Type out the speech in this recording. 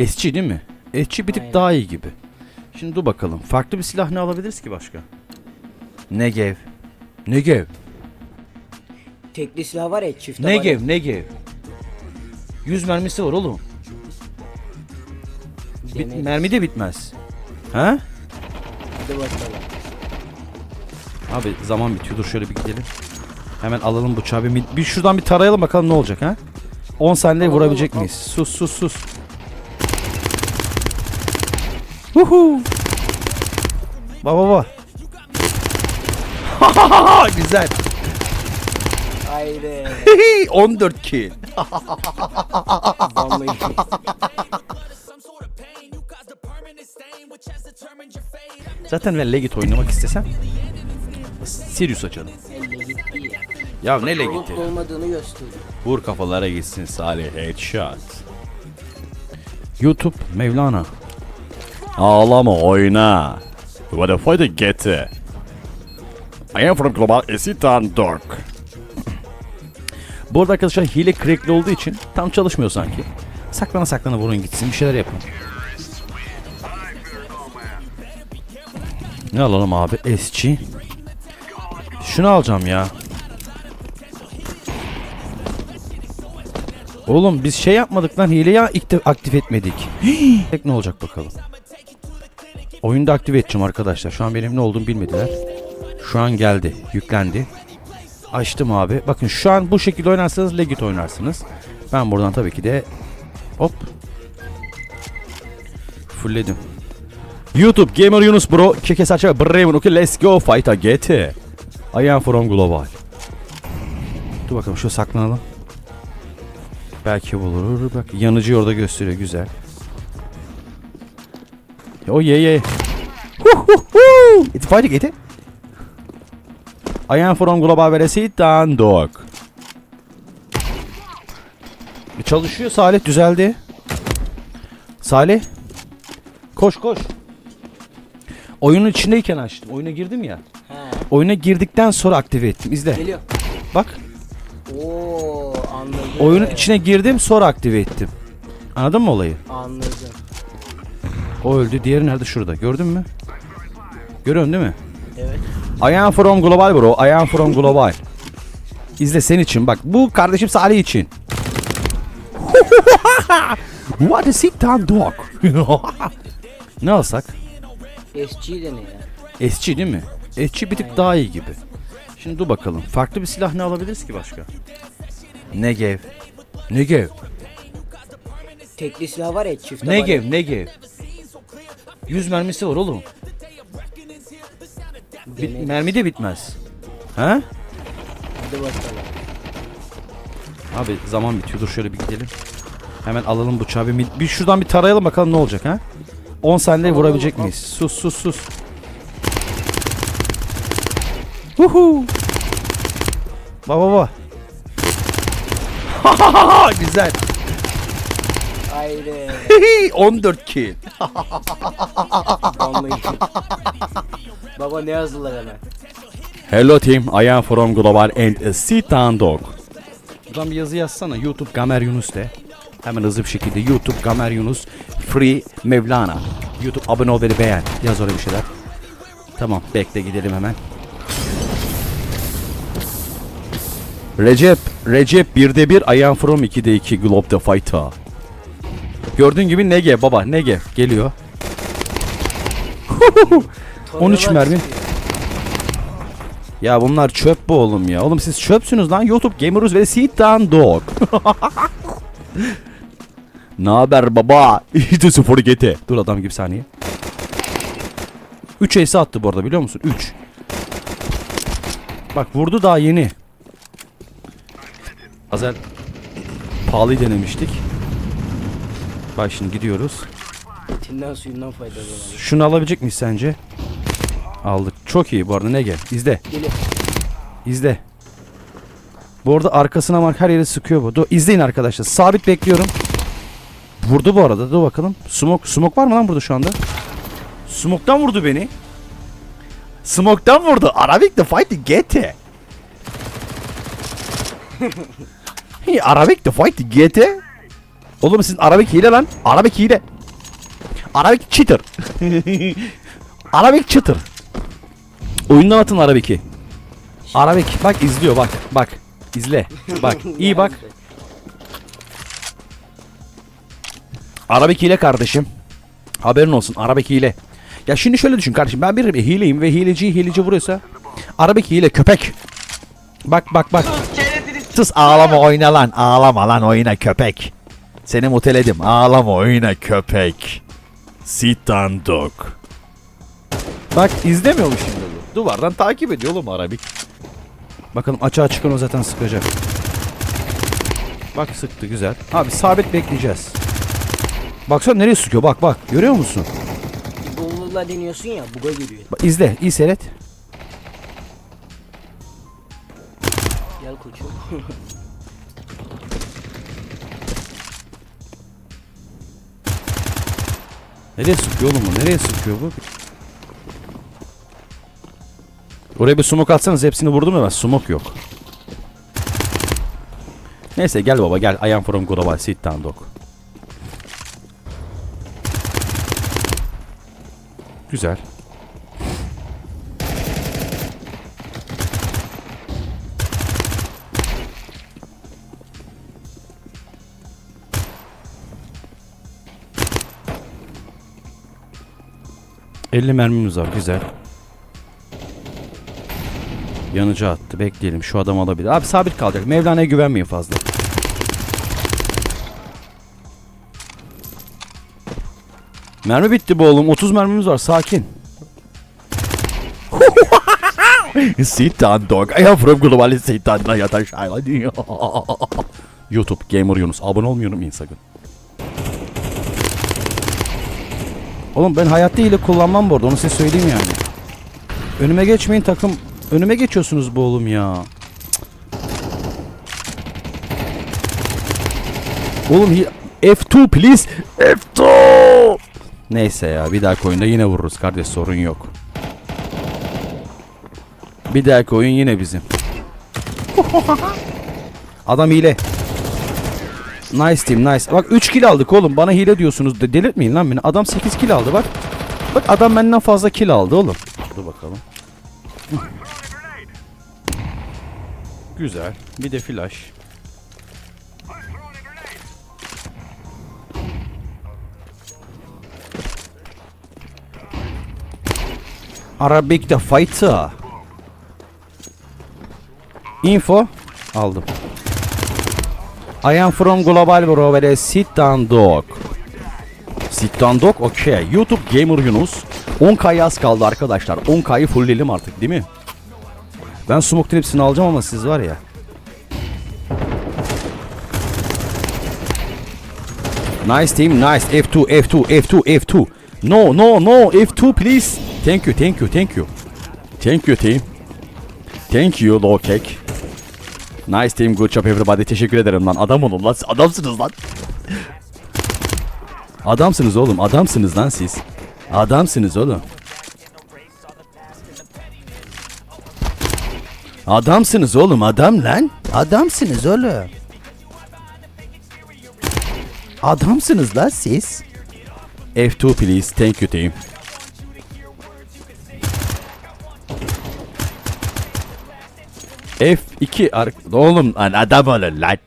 Esçi değil mi? Esçi bir tık Aynen. daha iyi gibi. Şimdi dur bakalım. Farklı bir silah ne alabiliriz ki başka? Negev. Negev. Tekli silah var ya çift Negev, Negev. 100 mermisi var oğlum. Bit- Dene- mermi de bitmez. Ha? Hadi bakalım. Abi zaman bitiyor. Dur şöyle bir gidelim. Hemen alalım bıçağı. Bir, bir şuradan bir tarayalım bakalım ne olacak ha? 10 saniyede Tamam, vurabilecek miyiz? Sus sus sus. Huhu. Baba baba. Güzel. Haydi. 14 kill. Vallahi. Zaten ben Legit oynamak istesem Sirius açalım. Ya. Ne Legit'i? olmadığını gösteriyor. Vur kafalara gitsin Salih headshot. YouTube Mevlana. Ağlama oyna. What a fight to get it. I am from Global Esitan Dork. Bu arada arkadaşlar hile crackli olduğu için tam çalışmıyor sanki. Saklana saklana vurun gitsin bir şeyler yapın. Ne alalım abi? SG. Şunu alacağım ya. Oğlum biz şey yapmadık lan hileyi aktif etmedik. Tek ne olacak bakalım. Oyunda aktive edeceğim arkadaşlar. Şu an benim ne olduğumu bilmediler. Şu an geldi. Yüklendi. Açtım abi. Bakın şu an bu şekilde oynarsanız legit oynarsınız. Ben buradan tabii ki de hop fullledim. YouTube Gamer Yunus bro. Keke saça Bremen. Okay let's go fight a get it. I am from global. Dur bakalım şu saklanalım. Belki bulur. Bak yanıcı orada gösteriyor. Güzel. Oh yeah yeah. Hu hu hu. It's fighting it. I am from Global Velocitan Dog. E, Çalışıyor Salih düzeldi. Salih. Koş koş. Oyunun içindeyken açtım. Oyuna girdim ya. He. Oyuna girdikten sonra aktive ettim. İzle. Geliyor. Bak. Oo anladım. Oyunun içine girdim sonra aktive ettim. Anladın mı olayı? Anladım. O öldü. Diğeri nerede? Şurada. Gördün mü? Görüyorsun değil mi? Evet. I am from global bro. I am from global. İzle senin için. Bak bu kardeşim Salih için. What is it done dog? ne alsak? SG de ne ya? SG değil mi? SG bir tık daha iyi gibi. Şimdi dur bakalım. Farklı bir silah ne alabiliriz ki başka? Negev. Negev. Tekli silah var ya çift Negev. Negev. 100 mermisi var oğlum. Bit- Dene- mermi de bitmez. Ha? Hadi bakalım. Abi zaman bitiyor. Dur şöyle bir gidelim. Hemen alalım bıçağı. Bir, bir şuradan bir tarayalım bakalım ne olacak ha? 10 saniyede vurabilecek miyiz? Sus sus sus. Huhu. Baba baba. Güzel. Haydi. 14 kill. Vallahi. Baba ne yazdılar hemen? Hello team, I am from Global and a Sitan Dog. Buradan bir yazı yazsana. YouTube Gamer Yunus de. Hemen hızlı bir şekilde YouTube Gamer Yunus Free Mevlana. YouTube abone ol ve beğen. Yaz oraya bir şeyler. Tamam bekle gidelim hemen. Recep, Recep 1'de 1, I am from 2'de 2 Globe the Fighter. Gördüğün gibi Nege baba Nege geliyor. 13 Tornalar mermi. Ya bunlar çöp bu oğlum ya. Oğlum siz çöpsünüz lan. YouTube Gameruz ve Sit Down Dog. ne haber baba? İşte sıfır GT. Dur adam gibi saniye. 3 ace attı bu arada biliyor musun? 3. Bak vurdu daha yeni. Azel pahalıyı denemiştik. Bak şimdi gidiyoruz. Etinden suyundan faydalanalım. Şunu alabilecek miyiz sence? Aldık. Çok iyi bu arada ne gel. İzle. Geliyor. İzle. Bu arada arkasına bak her yere sıkıyor bu. Dur izleyin arkadaşlar. Sabit bekliyorum. Vurdu bu arada. Dur bakalım. Smoke, smoke var mı lan burada şu anda? Smoke'tan vurdu beni. Smoke'tan vurdu. Arabik the fight to get it. Hey, Arabik the fight to get it. Oğlum sizin Arabik hile lan. Arabik hile. Arabik cheater. Arabik cheater. Oyundan atın Arabik'i. Arabik bak izliyor bak bak. izle. Bak iyi bak. Arabik hile kardeşim. Haberin olsun Arabik hile. Ya şimdi şöyle düşün kardeşim ben bir hileyim ve hileci hileci vuruyorsa Arabik hile köpek. Bak bak bak. Sus ağlama oyna lan. Ağlama lan oyna köpek. Seni muteledim. Ağlama oyna köpek. Sit down dog. Bak izlemiyormuş şimdi bu. Duvardan takip ediyor oğlum Arabik. Bakalım açığa çıkan o zaten sıkacak. Bak sıktı güzel. Abi sabit bekleyeceğiz. Baksana nereye sıkıyor bak bak. Görüyor musun? Donlurla deniyorsun ya buga giriyor. Bak, izle iyi seyret. Gel koçum. Nereye sıkıyor oğlum bu? Nereye sıkıyor bu? Oraya bir smoke atsanız hepsini vurdum ben. Smoke yok. Neyse gel baba gel. I am from global. Sit down dog. Güzel. ...50 mermimiz var güzel. Yanıcı attı bekleyelim şu adam alabilir. Abi sabit kalacak Mevlana'ya güvenmeyin fazla. Mermi bitti bu oğlum 30 mermimiz var sakin. Sit down dog. I am from global sit down yataş YouTube Gamer Yunus abone olmuyorum sakın. Oğlum ben hayatta hile kullanmam bu arada onu size söyleyeyim yani. Önüme geçmeyin takım. Önüme geçiyorsunuz bu oğlum ya. Oğlum hi- F2 please. F2. Neyse ya bir dahaki oyunda yine vururuz kardeş sorun yok. Bir dahaki oyun yine bizim. Adam hile. Nice team nice. Bak 3 kill aldık oğlum. Bana hile diyorsunuz. De delirtmeyin lan beni. Adam 8 kill aldı bak. Bak adam benden fazla kill aldı oğlum. Dur bakalım. Güzel. Bir de flash. Arabic the fighter. Info aldım. I am from Global Bro ve Sit Down Dog. Sit Down Dog okey. YouTube Gamer Yunus. 10k yaz kaldı arkadaşlar. 10k'yı fullleyelim artık değil mi? Ben smoke hepsini alacağım ama siz var ya. Nice team nice. F2 F2 F2 F2. No no no F2 please. Thank you thank you thank you. Thank you team. Thank you low cake. Nice team good job everybody. Teşekkür ederim lan. Adam olun lan. Adamsınız lan. Adamsınız oğlum. Adamsınız lan siz. Adamsınız oğlum. Adamsınız oğlum. Adam lan. Adamsınız oğlum. Adamsınız lan siz. F2 please. Thank you team. F2 ar- oğlum lan adam olun lan.